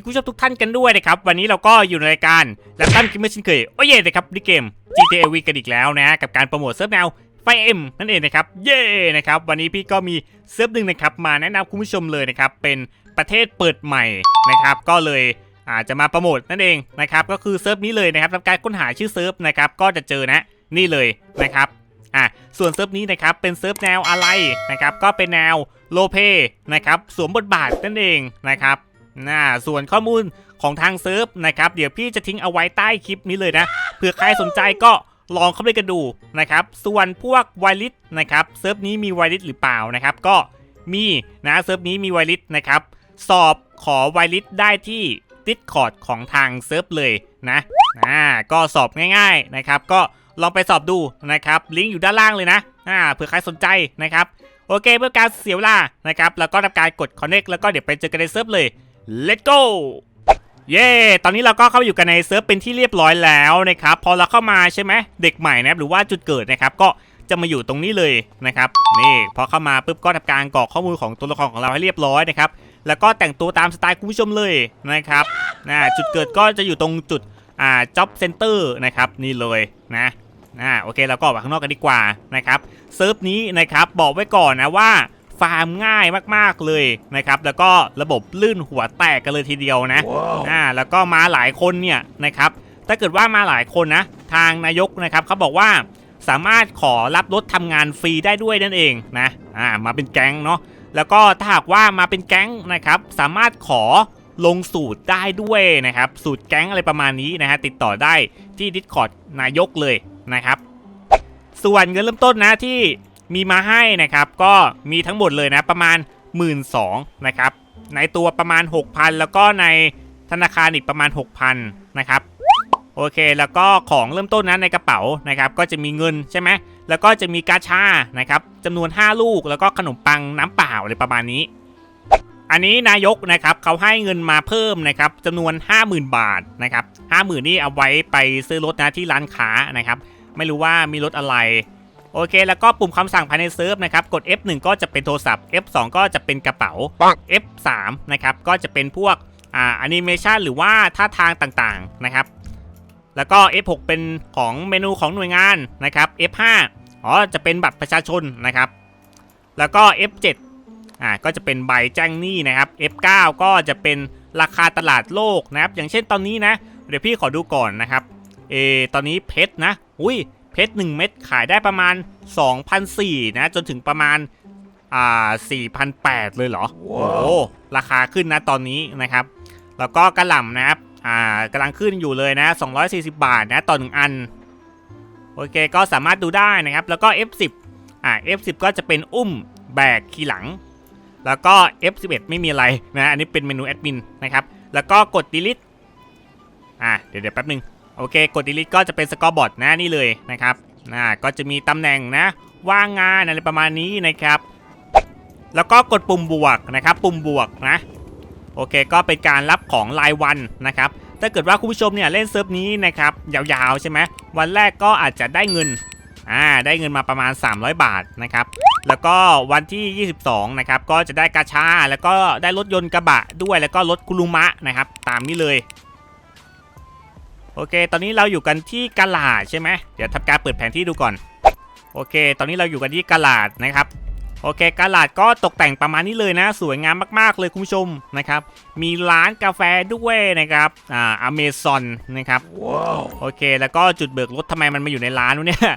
ดีผู้ชมทุกท่านกันด้วยนะครับ วันนี้เราก็อยู่ในรายการและตั้นกิมเมอร์ชินเคยโอ้เย่นะครับในเกม GTA V กันอีกแล้วนะกับการโปรโมทเซิร์ฟแนวไฟเอ็มนั่นเองนะครับ เย่นะครับ วันนี้พี่ก็มีเซิร์ฟหนึ่งนะครับ มาแนะนำคุณผู้ชมเลยนะครับ เป็นประเทศเปิดใหม่นะครับ ก็เลยอาจจะมาโปรโมทนั่นเองนะครับ ก็คือเซิร์ฟนี้เลยนะครับทำการค้นหาชื่อเซิร์ฟนะครับ ก็จะเจอนะนี่เลยนะครับอะส่วนเซิร์ฟนี้นะครับเป็นเซิร์ฟแนวอะไรนะครับ ก็เป็นแนวโลเปนะครับ สวมบทบาทนั่นเองนะครับ น่าส่วนข้อมูลของทางเซิร์ฟนะครับ เดี๋ยวพี่จะทิ้งเอาไว้ใต้คลิปนี้เลยนะเผื่อใครสนใจก็ลองเข้าไปกันดูนะครับ ส่วนพวกไวลิสนะครับเซิร์ฟนี้มีไวลิสหรือเปล่านะครับ ก็มีนะเซิร์ฟนี้มีไวลิสนะครับ สอบขอไวลิสได้ที่ติดคอร์ดของทางเซิร์ฟเลยนะอ่าก็สอบง่าย ๆนะครับ ก็ลองไปสอบดูนะครับลิงก์อยู่ด้านล่างเลยนะอ่าเผื่อใครสนใจนะครับ โอเคเพื่อการเสียเวลานะครับ แล้วก็ทำการกด connect แล้วก็เดี๋ยวไปเจอกันในเซิร์ฟเลย let's go เย้ ตอนนี้เราก็เข้าอยู่กันในเซิร์ฟเป็นที่เรียบร้อยแล้วนะครับ พอเราเข้ามาใช่ไหม เด็กใหม่นะครับ หรือว่าจุดเกิดนะครับ ก็จะมาอยู่ตรงนี้เลยนะครับ นี่ พอเข้ามาปุ๊บก็ทำการกรอกข้อมูลของตัวละครของเราให้เรียบร้อยนะครับ แล้วก็แต่งตัวตามสไตล์คุณผู้ชมเลยนะครับนะจุดเกิดก็จะอยู่ตรงจุด อ่า job center นะครับ นี่เลยนะอ่า โอเค เราก็ออกมาข้างนอกกันดีกว่านะครับ เซิร์ฟนี้นะครับ บอกไว้ก่อนนะว่า ฟาร์มง่ายมากๆเลยนะครับแล้วก็ระบบลื่นหัวแตกกันเลยทีเดียวนะอ่าแล้วก็มาหลายคนเนี่ยนะครับถ้าเกิดว่ามาหลายคนนะทางนายกนะครับเขาบอกว่าสามารถขอรับรถทำงานฟรีได้ด้วยนั่นเองนะอ่ามาเป็นแก๊งเนาะแล้วก็ถ้าหากว่ามาเป็นแก๊งนะครับสามารถขอลงสูตรได้ด้วยนะครับ สูตรแก๊งอะไรประมาณนี้นะฮะติดต่อได้ที่ Discord นายกเลยนะครับ ส่วนเงินเริ่มต้นนะที่ มีมาให้นะครับ ก็มีทั้งหมดเลยนะประมาณ 1 2ื่นนะครับ ในตัวประมาณ 6,000 แล้วก็ในธนาคารอีกประมาณ 6,000 นะครับ โอเคแล้วก็ของเริ่มต้นนะในกระเป๋านะครับ ก็จะมีเงินใช่ไหมแล้วก็จะมีกาชานะครับจำนวน 5 ลูกแล้วก็ขนมปังน้ำเปล่าอะไรประมาณนี้ อันนี้นายกนะครับเขาให้เงินมาเพิ่มนะครับจำนวน 50,000 บาทนะครับ50,000นี่เอาไว้ไปซื้อรถนะที่ร้านค้านะครับ ไม่รู้ว่ามีรถอะไร โอเค แล้วก็ปุ่มคำสั่งภายในเซิร์ฟนะครับ กด F1 ก็จะเป็นโทรศัพท์ F2 ก็จะเป็นกระเป๋า F3 นะครับ ก็จะเป็นพวกอ่าแอนิเมชันหรือว่าท่าทางต่างๆนะครับ แล้วก็ F6 เป็นของเมนูของหน่วยงานนะครับ F5 อ๋อ จะเป็นบัตรประชาชนนะครับ แล้วก็ F7 อ่า ก็จะเป็นใบแจ้งหนี้นะครับ F9 ก็จะเป็นราคาตลาดโลกนะครับ อย่างเช่นตอนนี้นะ เดี๋ยวพี่ขอดูก่อนนะครับ เออตอนนี้เพชรนะ อุ้ยเพ ชร 1 เม็ดขายได้ประมาณ 2,004นะ จนถึงประมาณอ่า4,800เลยเหรอ โอ้โหราคาขึ้นนะตอนนี้นะครับ แล้วก็กระหล่ำนะครับอ่ากำลังขึ้นอยู่เลยนะ 240 บาทนะต่อหนึ่งอัน โอเคก็สามารถดูได้นะครับ แล้วก็ F10 อ่า F10 ก็จะเป็นอุ้มแบกขี่หลัง แล้วก็ F11 ไม่มีอะไรนะ อันนี้เป็นเมนูแอดมินนะครับ แล้วก็กด delete อ่าเดี๋ยวเดี๋ยวแป๊บนึง โอเค กด delete ก็จะเป็นสกอร์บอร์ดนะนี่เลยนะครับอ่าก็จะมีตำแหน่งนะ ว่างงานอะไรประมาณนี้นะครับ แล้วก็กดปุ่มบวกนะครับ ปุ่มบวกนะ โอเค ก็เป็นการรับของรายวันนะครับ ถ้าเกิดว่าคุณผู้ชมเนี่ยเล่นเซิร์ฟนี้นะครับ ยาวๆใช่ไหมวันแรกก็อาจจะได้เงินอ่าได้เงินมาประมาณ 300 บาทนะครับ แล้วก็วันที่ 22 นะครับ ก็จะได้กาชา แล้วก็ได้รถยนต์กระบะด้วย แล้วก็รถคุรุมะนะครับ ตามนี้เลย โอเค ตอนนี้เราอยู่กันที่กาลาดใช่ไหมเดี๋ยวทำการเปิดแผนที่ดูก่อน โอเค ตอนนี้เราอยู่กันที่กาลาดนะครับ โอเคกาลาดก็ตกแต่งประมาณนี้เลยนะ สวยงามมากๆเลยคุณผู้ชมนะครับ มีร้านกาแฟด้วยนะครับ อ่าอเมซอนนะครับโอเค แล้วก็จุดเบิกรถทำไมมันมาอยู่ในร้านวะเนี่ย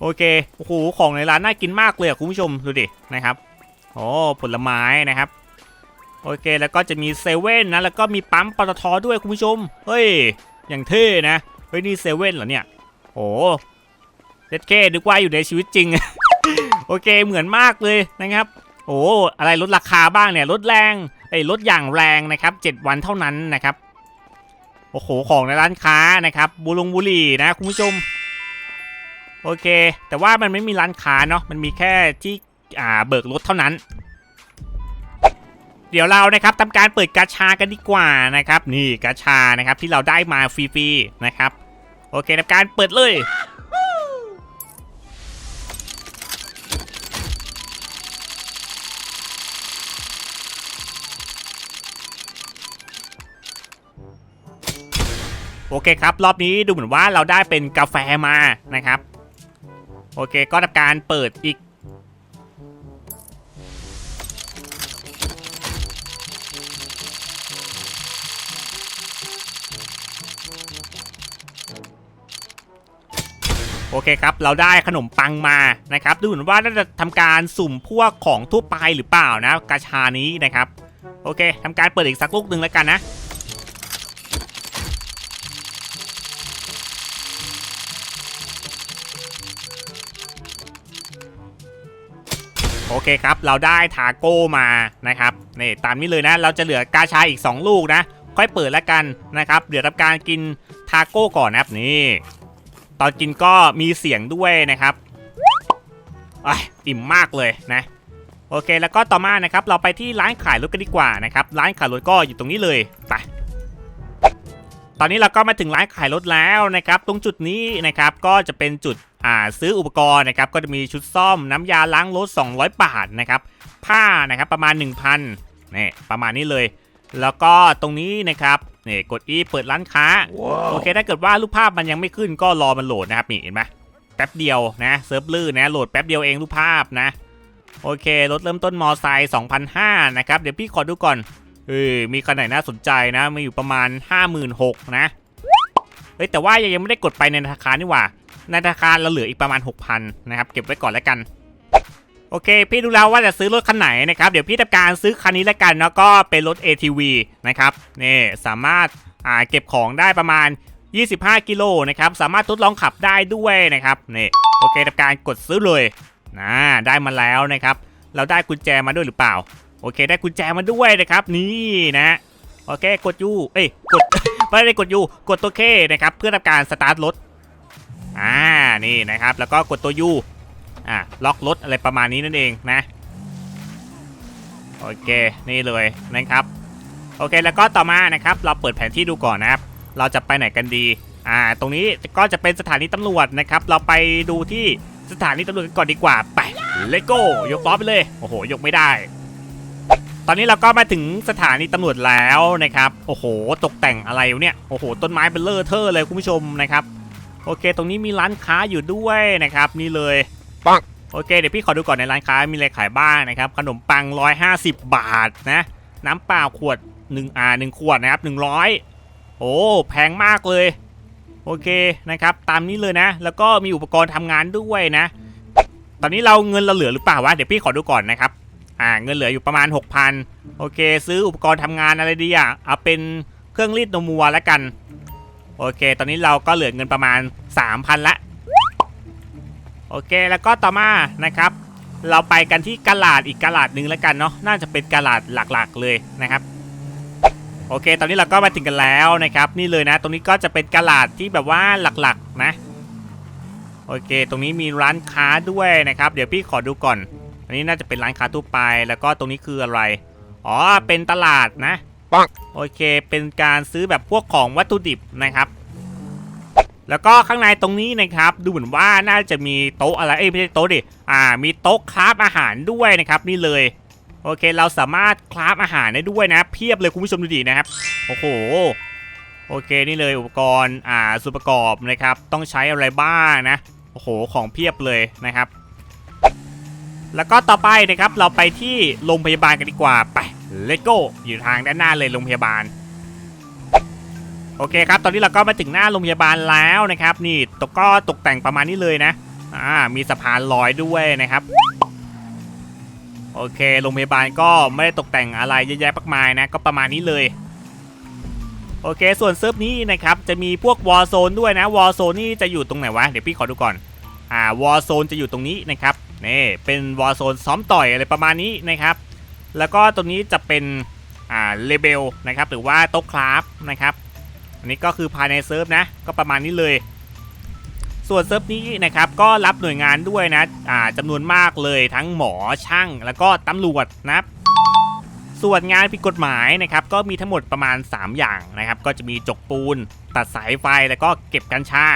โอเค โอ้โห ของในร้านน่ากินมากเลยอะคุณผู้ชม ดูดิ นะครับ โอ้ผลไม้นะครับโอเค แล้วก็จะมีเซเว่นนะ แล้วก็มีปั๊มปตทด้วยคุณผู้ชม เฮ้ย อย่างเท่นะ เฮ้ยนี่เซเว่นเหรอเนี่ย โอ้เด็ดแค่นึกว่าอยู่ในชีวิตจริง โอเคเหมือนมากเลยนะครับ โอ้อะไรลดราคาบ้างเนี่ยลดแรงไอ้ยลดอย่างแรงนะครับ 7 วันเท่านั้นนะครับ โอ้โหของในร้านค้านะครับ บุรุงบุรีนะคุณผู้ชม โอเค แต่ว่ามันไม่มีร้านค้าเนาะ มันมีแค่ที่อ่าเบิกรถเท่านั้น เดี๋ยวเรานะครับทำการเปิดกาชากันดีกว่านะครับ นี่กาชานะครับที่เราได้มาฟรีๆนะครับ โอเคทำการเปิดเลยโอเคครับ รอบนี้ดูเหมือนว่าเราได้เป็นกาแฟมานะครับ โอเคก็ทำการเปิดอีก โอเคครับ เราได้ขนมปังมานะครับ ดูเหมือนว่าน่าจะทำการสุ่มพวกของทั่วไปหรือเปล่านะ กาชานี้นะครับ โอเคทำการเปิดอีกสักลูกหนึ่งแล้วกันนะ โอเคครับ เราได้ทาโก้มานะครับนี่ตามนี้เลยนะ เราจะเหลือกาชาอีก 2 ลูกนะ ค่อยเปิดแล้วกันนะครับ เดี๋ยวทำการกินทาโก้ก่อนนะครับนี่ ตอนกินก็มีเสียงด้วยนะครับอ้ยอิ่มมากเลยนะโอเค แล้วก็ต่อมานะครับ เราไปที่ร้านขายรถกันดีกว่านะครับ ร้านขายรถก็อยู่ตรงนี้เลยไปตอนนี้เราก็มาถึงร้านขายรถแล้วนะครับ ตรงจุดนี้นะครับก็จะเป็นจุดอ่าซื้ออุปกรณ์นะครับ ก็จะมีชุดซ่อมน้ำยาล้างรถ 200 บาทนะครับ ผ้านะครับประมาณ 1,000นี่ประมาณนี้เลย แล้วก็ตรงนี้นะครับ นี่กด E เปิดร้านค้า โอเค ถ้าเกิดว่ารูปภาพมันยังไม่ขึ้นก็รอมันโหลดนะครับนี่เห็นไหมแป๊บเดียวนะเซิร์ฟลื่นนะโหลดแป๊บเดียวเองรูปภาพนะ โอเครถเริ่มต้นมอไซค์2,500นะครับเดี๋ยวพี่ขอดูก่อนเออมีคันไหนน่าสนใจนะมีอยู่ประมาณ 56,000นะเฮ้ยแต่ว่ายังไม่ได้กดไปในธนาคารนี่หว่าในธนาคารเราเหลืออีกประมาณ 6,000นะครับเก็บไว้ก่อนแล้วกัน โอเค พี่ดูแล้วว่าจะซื้อรถคันไหนนะครับ เดี๋ยวพี่ทำการซื้อคันนี้แล้วกันแล้วก็เป็นรถ ATV นะครับนี่สามารถอ่าเก็บของได้ประมาณ 25 กิโลนะครับ สามารถทดลองขับได้ด้วยนะครับนี่โอเคทำการกดซื้อเลยนะได้มาแล้วนะครับ เราได้กุญแจมาด้วยหรือเปล่า โอเค ได้กุญแจมาด้วยนะครับนี่นะโอเคกดยูเอ้ยกดไม่ได้กดยูกดตัวเคนะครับ เพื่อทำการสตาร์ทรถอ่านี่นะครับ แล้วก็กดตัวยู อ่าล็อกรถอะไรประมาณนี้นั่นเองนะ โอเค นี่เลยนะครับ โอเคแล้วก็ต่อมานะครับ เราเปิดแผนที่ดูก่อนนะครับ เราจะไปไหนกันดี อ่า ตรงนี้ก็จะเป็นสถานีตำรวจนะครับ เราไปดูที่สถานีตำรวจกันก่อนดีกว่า ไปเลโก้ยกล้อไปเลย โอ้โห ยกไม่ได้ ตอนนี้เราก็มาถึงสถานีตำรวจแล้วนะครับ โอ้โห ตกแต่งอะไรเนี่ย โอ้โห ต้นไม้เป็นเลอเทอร์เลยคุณผู้ชมนะครับ โอเค ตรงนี้มีร้านค้าอยู่ด้วยนะครับ นี่เลย ปังโอเคเดี๋ยวพี่ขอดูก่อนในร้านค้ามีอะไรขายบ้างนะครับ ขนมปัง 150 บาทนะ น้ำเปล่าขวด1อ่า1ขวดนะครับ 100 โอ้ แพงมากเลย โอเคนะครับ ตามนี้เลยนะ แล้วก็มีอุปกรณ์ทำงานด้วยนะ ตอนนี้เราเงินเราเหลือหรือเปล่าวะเดี๋ยวพี่ขอดูก่อนนะครับอ่าเงินเหลืออยู่ประมาณ 6,000 โอเค ซื้ออุปกรณ์ทำงานอะไรดีอะเอาเป็นเครื่องรีดนมวัวแล้วกัน โอเค ตอนนี้เราก็เหลือเงินประมาณ 3,000ละ โอเคแล้วก็ต่อมานะครับ เราไปกันที่กาลาดอีกกาลาดหนึ่งแล้วกันเนาะน่าจะเป็นกาลาดหลักๆเลยนะครับโอเค ตอนนี้เราก็มาถึงกันแล้วนะครับ นี่เลยนะ ตรงนี้ก็จะเป็นกาลาดที่แบบว่าหลักๆนะ โอเค ตรงนี้มีร้านค้าด้วยนะครับ เดี๋ยวพี่ขอดูก่อน อันนี้น่าจะเป็นร้านค้าทั่วไป แล้วก็ตรงนี้คืออะไร อ๋อ เป็นตลาดนะปังโอเค เป็นการซื้อแบบพวกของวัตถุดิบนะครับ แล้วก็ข้างในตรงนี้นะครับดูเหมือนว่าน่าจะมีโต๊ะอะไรเอ้ยไม่ใช่โต๊ะดิอ่ามีโต๊ะคราฟอาหารด้วยนะครับนี่เลยโอเคเราสามารถคราฟอาหารได้ด้วยนะ เพียบเลยคุณผู้ชมดูดินะครับโอ้โหโอเคนี่เลยอุปกรณ์อ่าส่วนประกอบนะครับต้องใช้อะไรบ้างนะโอ้โหของเพียบเลยนะครับ แล้วก็ต่อไปนะครับเราไปที่โรงพยาบาลกันดีกว่าไปเลโก้อยู่ทางด้านหน้าเลยโรงพยาบาล โอเคครับ ตอนนี้เราก็มาถึงหน้าโรงพยาบาลแล้วนะครับนี่ตกก็ตกแต่งประมาณนี้เลยนะอ่ามีสะพานลอยด้วยนะครับโอเคโรงพยาบาลก็ไม่ได้ตกแต่งอะไรเยอะแยะมากมายนะก็ประมาณนี้เลยโอเค ส่วนเซิร์ฟนี้นะครับจะมีพวกวอลโซนด้วยนะวอลโซนนี่จะอยู่ตรงไหนวะเดี๋ยวพี่ขอดูก่อนอ่าวอลโซนจะอยู่ตรงนี้นะครับนี่เป็นวอลโซนซ้อมต่อยอะไรประมาณนี้นะครับ แล้วก็ตรงนี้จะเป็นอ่าเลเบลนะครับหรือว่าโต๊ะคราฟนะครับ อันนี้ก็คือภายในเซิร์ฟนะ ก็ประมาณนี้เลย ส่วนเซิร์ฟนี้นะครับก็รับหน่วยงานด้วยนะอ่าจำนวนมากเลยทั้งหมอช่าง แล้วก็ตำรวจนะครับส่วนงานผิดกฎหมายนะครับก็มีทั้งหมดประมาณ 3 อย่างนะครับ ก็จะมีจกปูน ตัดสายไฟแล้วก็เก็บกัญชา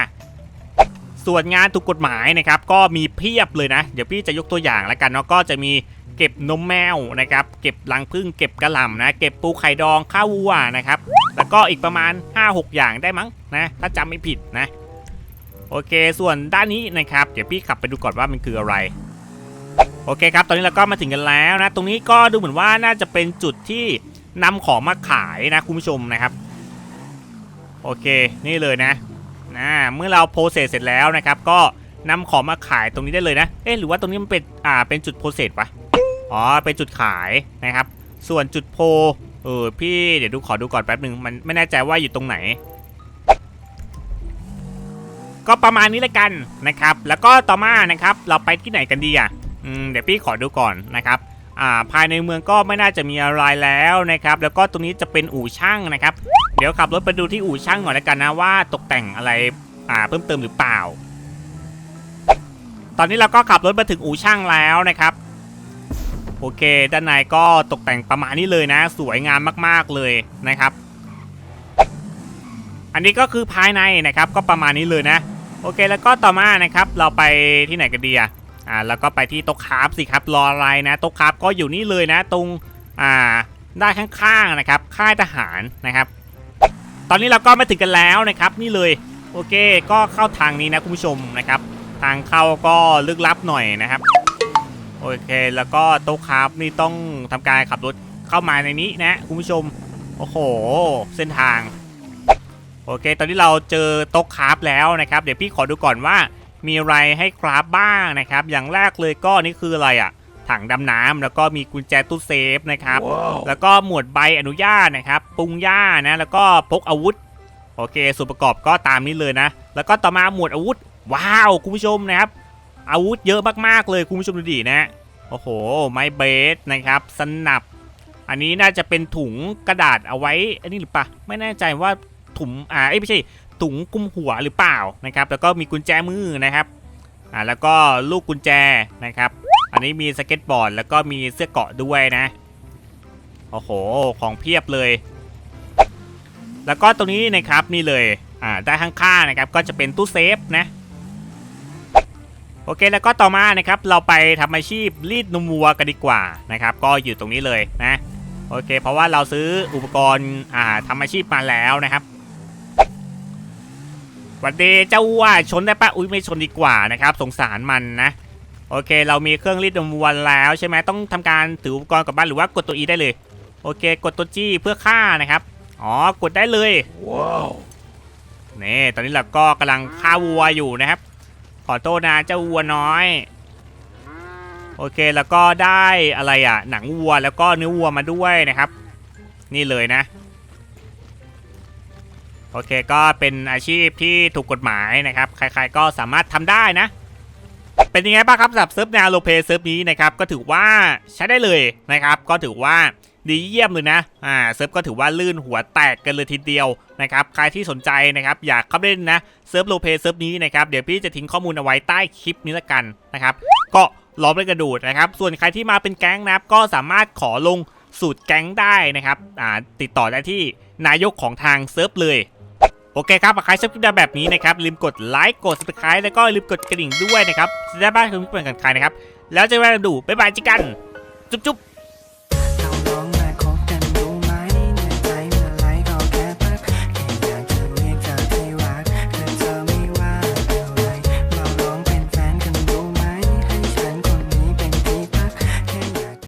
ส่วนงานถูกกฎหมายนะครับ ก็มีเพียบเลยนะ เดี๋ยวพี่จะยกตัวอย่างแล้วกันเนาะก็จะมี เก็บนมแมวนะครับ เก็บรังผึ้งเก็บกระหล่ำนะ เก็บปูไข่ดองข้าววัวนะครับ แล้วก็อีกประมาณ 5-6 อย่างได้มั้งนะ ถ้าจำไม่ผิดนะ โอเค ส่วนด้านนี้นะครับ เดี๋ยวพี่ขับไปดูก่อนว่ามันคืออะไร โอเคครับ ตอนนี้เราก็มาถึงกันแล้วนะ ตรงนี้ก็ดูเหมือนว่าน่าจะเป็นจุดที่นำของมาขายนะคุณผู้ชมนะครับ โอเค นี่เลยนะนะเมื่อเราโพสเซสเสร็จแล้วนะครับ ก็นำของมาขายตรงนี้ได้เลยนะ เอ๊ะหรือว่าตรงนี้มันเป็นอ่าเป็นจุดโพสเซสปะ อ๋อ เป็นจุดขายนะครับ ส่วนจุดโพ เออ พี่เดี๋ยวดูขอดูก่อนแป๊บหนึ่งมันไม่แน่ใจว่าอยู่ตรงไหน ก็ประมาณนี้ละกันนะครับ แล้วก็ต่อมานะครับ เราไปที่ไหนกันดีอะอืมเดี๋ยวพี่ขอดูก่อนนะครับอ่าภายในเมืองก็ไม่น่าจะมีอะไรแล้วนะครับ แล้วก็ตรงนี้จะเป็นอู่ช่างนะครับ เดี๋ยวขับรถไปดูที่อู่ช่างก่อนแล้วกันนะว่าตกแต่งอะไรอ่าเพิ่มเติมหรือเปล่า ตอนนี้เราก็ขับรถมาถึงอู่ช่างแล้วนะครับ โอเค ด้านในก็ตกแต่งประมาณนี้เลยนะ สวยงามมากๆเลยนะครับ อันนี้ก็คือภายในนะครับก็ประมาณนี้เลยนะ โอเคแล้วก็ต่อมานะครับ เราไปที่ไหนกันดีอะอ่าแล้วก็ไปที่โต๊ะคราฟสิครับรออะไรนะโต๊ะคราฟก็อยู่นี่เลยนะ ตรงอ่าด้านข้างๆนะครับ ค่ายทหารนะครับ ตอนนี้เราก็มาถึงกันแล้วนะครับ นี่เลยโอเค ก็เข้าทางนี้นะคุณผู้ชมนะครับ ทางเข้าก็ลึกลับหน่อยนะครับ โอเค แล้วก็โต๊ะคราฟนี่ต้องทำการขับรถเข้ามาในนี้นะคุณผู้ชม โอ้โห เส้นทาง โอเค ตอนนี้เราเจอโต๊ะคราฟแล้วนะครับ เดี๋ยวพี่ขอดูก่อนว่ามีอะไรให้คราฟบ้างนะครับ อย่างแรกเลยก็นี่คืออะไรอะ่ะถังดำน้ำแล้วก็มีกุญแจตู้เซฟนะครับแล้วก็หมวดใบอนุญาตนะครับปรุงย่านะ แล้วก็พกอาวุธ โอเค ส่วนประกอบก็ตามนี้เลยนะ แล้วก็ต่อมาหมวดอาวุธ ว้าว คุณผู้ชมนะครับ อาวุธเยอะมากๆเลยคุณผู้ชมดูดินะ โอ้โห ไม้เบสนะครับ สนับ อันนี้น่าจะเป็นถุงกระดาษเอาไว้ อันนี้หรือปะไม่แน่ใจว่าถุงอ่าเอ้ยไม่ใช่ถุงกุมหัวหรือเปล่านะครับ แล้วก็มีกุญแจมือนะครับอ่าแล้วก็ลูกกุญแจนะครับ อันนี้มีสเก็ตบอร์ดแล้วก็มีเสื้อเกาะด้วยนะ โอ้โห ของเพียบเลย แล้วก็ตรงนี้นะครับนี่เลยอ่าด้ข้างๆนะครับ ก็จะเป็นตู้เซฟนะ โอเคแล้วก็ต่อมานะครับเราไปทำอาชีพรีดนมวัวกันดีกว่านะครับก็อยู่ตรงนี้เลยนะโอเค เพราะว่าเราซื้ออุปกรณ์อ่าทำอาชีพมาแล้วนะครับหวันเดเจ้าวัวชนได้ปะอุ้ยไม่ชนดีกว่านะครับ สงสารมันนะ โอเค เรามีเครื่องรีดนมวัวแล้วใช่ไหมต้องทำการถืออุปกรณ์กลับบ้านหรือว่ากดตัว E ได้เลย โอเค กดตัว G เพื่อฆ่านะครับอ๋อกดได้เลยว้าวนี่ตอนนี้เราก็กำลังฆ่าวัวอยู่นะครับ ขอโทษนะเจ้าวัวน้อย โอเคแล้วก็ได้อะไรอะ หนังวัวแล้วก็เนื้อวัวมาด้วยนะครับ นี่เลยนะ โอเคก็เป็นอาชีพที่ถูกกฎหมายนะครับ ใครๆก็สามารถทำได้นะ เป็นยังไงบ้างครับสำหรับเซิร์ฟแนวโลเปเซิร์ฟนี้นะครับ ก็ถือว่าใช้ได้เลยนะครับ ก็ถือว่า ดีเยี่ยมเลยนะ อ่าเซิร์ฟก็ถือว่าลื่นหัวแตกกันเลยทีเดียวนะครับ ใครที่สนใจนะครับ อยากเข้าเล่นนะเซิร์ฟโลเปเซิร์ฟนี้นะครับ เดี๋ยวพี่จะทิ้งข้อมูลเอาไว้ใต้คลิปนี้ละกันนะครับ ก็ล้อมเล่นกระดูดนะครับ ส่วนใครที่มาเป็นแก๊งนะครับ ก็สามารถขอลงสูตรแก๊งได้นะครับ อ่า ติดต่อได้ที่นายกของทางเซิร์ฟเลยโอเคครับใครชอบคลิปแบบนี้นะครับลืมกดไลค์กด subscribe แล้วก็ลืมกดกระดิ่งด้วยนะครับจะได้บ้านคือไม่เปิดกันใครนะครับ แล้วเจะไปดูบ๊ายบายจิกัน จุ๊บ